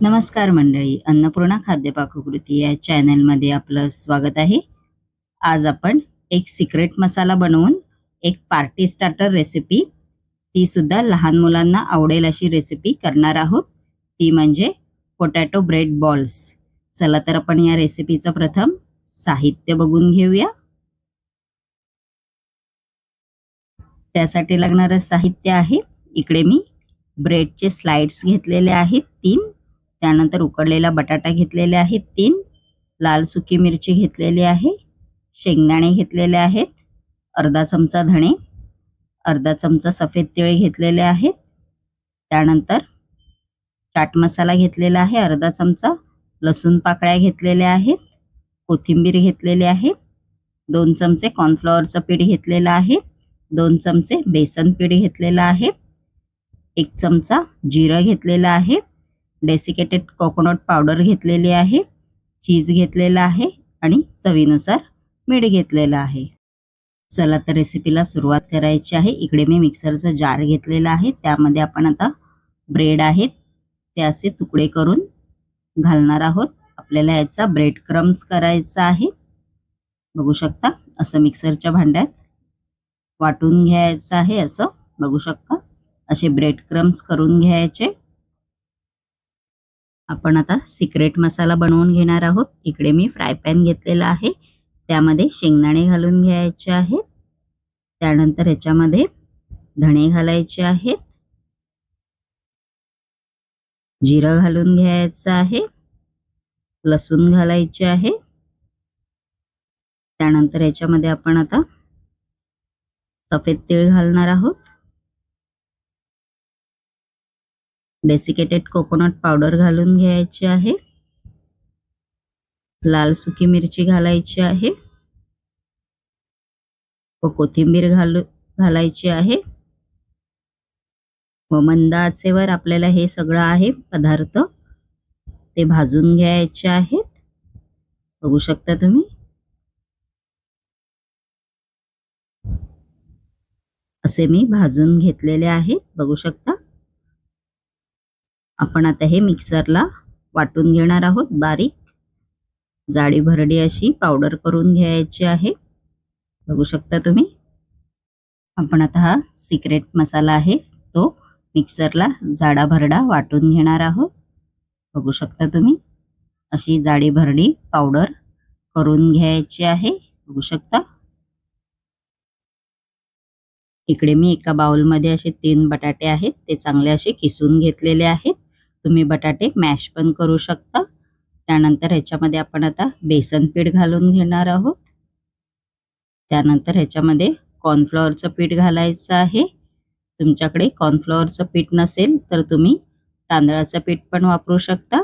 नमस्कार मंडळी अन्नपूर्णा खाद्य पाककृती या चॅनलमध्ये आपलं स्वागत आहे. आज आपण एक सिक्रेट मसाला बनवून एक पार्टी स्टार्टर रेसिपी ती सुद्धा लहान मुलांना आवडेल अशी रेसिपी करणार आहोत. ती म्हणजे पोटॅटो ब्रेड बॉल्स चला तर आपण या रेसिपीचं प्रथम साहित्य बघून घेऊया. त्यासाठी लागणारं साहित्य आहे. इकडे मी ब्रेडचे स्लाइड्स घेतलेले आहेत तीन. त्यानंतर उकडलेला बटाटा घेतलेले आहेत तीन. लाल सुकी मिरची घेतलेली आहे. शेंगदाणे घेतलेले आहेत. अर्धा चमचा धणे. अर्धा चमचा सफेद तिळ घेतलेले आहेत. त्यानंतर चाट मसाला घेतलेला आहे. अर्धा चमचा लसूण पाकळ्या घेतलेल्या आहेत. कोथिंबीर घेतलेली आहे. दोन चमचे कॉर्नफ्लॉवरचं पीठ घेतलेलं आहे. दोन चमचे बेसन पीठ घेतलेलं आहे. एक चमचा जिरं घेतलेलं आहे. डेसिकेटेड कोकोनट पावडर घेतलेली आहे चीज घेतलेला आहे आणि चवीनुसार मीठ घेतलेलं आहे. चला तर रेसिपीला सुरुवात करायची आहे. इकडे मी मिक्सरचं जार घेतलेलं आहे. त्यामध्ये आपण आता ब्रेड आहेत ते असे तुकडे करून घालणार आहोत. आपल्याला याचा ब्रेड क्रम्स करायचा आहे. बघू शकता असं मिक्सरच्या भांड्यात वाटून घ्यायचं आहे असं. बघू शकता असे ब्रेड क्रम्स करून घ्यायचे. आपण आता सिक्रेट मसाला बनवून घेणार आहोत. इकडे मी फ्राय पॅन घेतलेला आहे. त्यामध्ये शेंगदाणे घालून घ्यायचे आहेत. त्यानंतर ह्याच्यामध्ये धणे घालायचे आहेत. जिरं घालून घ्यायचं आहे. लसूण घालायचे आहे. त्यानंतर ह्याच्यामध्ये आपण आता सफेद तीळ घालणार आहोत. डेसिकेटेड कोकोनट पावडर घालून घ्यायची आहे. लाल सुकी मिरची घालायची आहे. व कोथिंबीर घालू घालायची आहे. व मंद आचेवर आपल्याला हे सगळं आहे पदार्थ. ते भाजून घ्यायचे आहेत. बघू शकता तुम्ही? असे मी भाजून घेतलेले आहेत. बघू शकता? आपण आता हे मिक्सरला वाटून घेणार आहोत बारीक. जाडी भरडी अशी पावडर करून घ्यायची आहे. बघू शकता तुम्ही. आपण आता हा सिक्रेट मसाला आहे तो मिक्सरला जाडा भरडा वाटून घेणार आहोत. बघू शकता तुम्ही. अशी जाडी भरडी पावडर करून घ्यायची आहे. बघू शकता. इकडे मी एका बाउलमध्ये असे तीन बटाटे आहेत ते चांगले असे किसून घेतलेले आहेत. तुम्ही बटाटे मॅश पण करू शकता. त्यानंतर ह्याच्यामध्ये आपण आता बेसन पीठ घालून घेणार आहोत. त्यानंतर ह्याच्यामध्ये कॉर्नफ्लॉवरचं पीठ घालायचं आहे. तुमच्याकडे कॉर्नफ्लॉवरचं पीठ नसेल तर तुम्ही तांदळाचं पीठ पण वापरू शकता.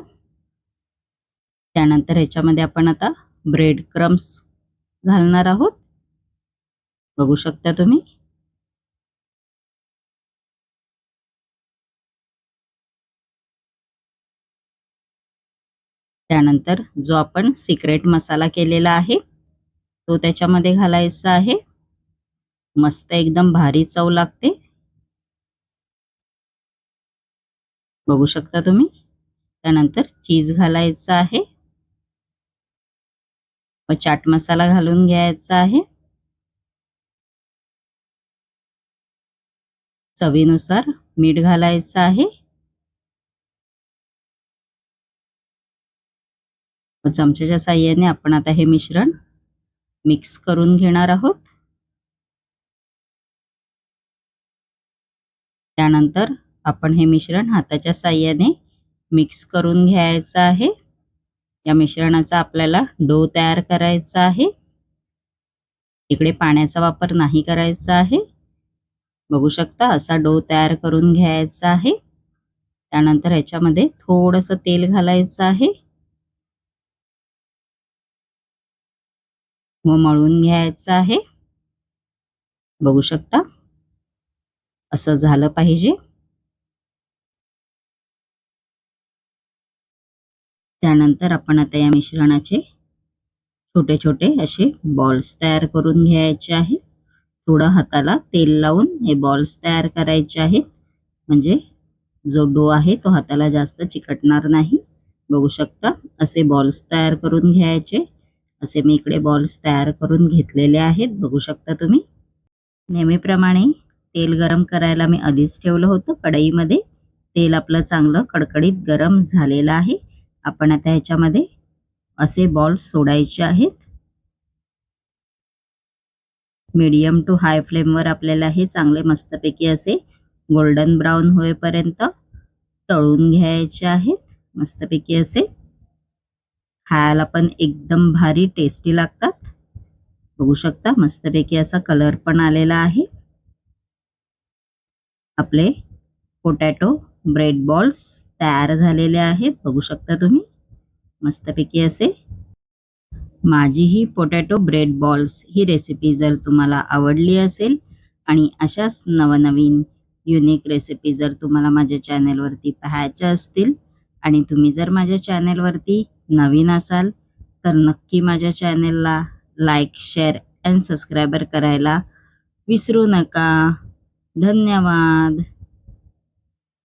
त्यानंतर ह्याच्यामध्ये आपण आता ब्रेड क्रम्स घालणार आहोत. बघू शकता तुम्ही? त्यानंतर जो आपण सिक्रेट मसाला केलेला आहे तो त्याच्यामध्ये घालायचा आहे. मस्त एकदम भारी चव लागते. बघू शकता तुम्ही? त्यानंतर चीज घालायचा आहे. व चाट मसाला घालून घ्यायचा आहे. चवीनुसार मीठ घालायचं आहे. चमच्याच्या साह्याने आपण आता हे मिश्रण मिक्स करून घेणार आहोत. त्यानंतर आपण हे मिश्रण हाताच्या साह्याने मिक्स करून घ्यायचं आहे. या मिश्रणाचा आपल्याला डो तयार करायचा आहे. इकडे पाण्याचा वापर नाही करायचा आहे. बघू शकता असा डो तयार करून घ्यायचा आहे. त्यानंतर ह्याच्यामध्ये थोडंसं तेल घालायचं आहे. व मळून घ्यायचं आहे. बघू शकता. असं झालं पाहिजे. त्यानंतर आपण आता या मिश्रणाचे छोटे छोटे असे बॉल्स तयार करून घ्यायचे आहे थोडं हाताला तेल लावून हे बॉल्स तयार करायचे आहेत. म्हणजे जो डो आहे तो हाताला जास्त चिकटणार नाही. बघू शकता. असे बॉल्स तयार करून घ्यायचे. असे मी इकडे बॉल्स तयार करून घेतलेले आहेत. बघू शकता तुम्ही. नेहमीप्रमाणे तेल गरम करायला मी आधीच ठेवलं होतं कढईमध्ये. तेल आपलं चांगलं कडकडीत गरम झालेलं आहे. आपण आता ह्याच्यामध्ये असे बॉल्स सोडायचे आहेत. मीडियम टू हाय फ्लेमवर आपल्याला हे चांगले मस्तपैकी असे गोल्डन ब्राऊन होईपर्यंत तळून घ्यायचे आहेत. मस्तपैकी असे खायला पण एकदम भारी टेस्टी लागतात. बघू शकता मस्तपैकी असा कलर पण आलेला आहे. आपले पोटॅटो ब्रेड बॉल्स तयार झालेले आहेत. बघू शकता तुम्ही मस्तपैकी असे. माझी ही पोटॅटो ब्रेड बॉल्स ही रेसिपी जर तुम्हाला आवडली असेल आणि अशाच नवनवीन युनिक रेसिपी जर तुम्हाला माझ्या चॅनेलवरती पाहायच्या असतील आणि तुम्ही जर माझ्या चॅनेलवरती नवीन असाल तर नक्की माझ्या चॅनेलला लाईक शेअर अँड सबस्क्रायबर करायला विसरू नका. धन्यवाद.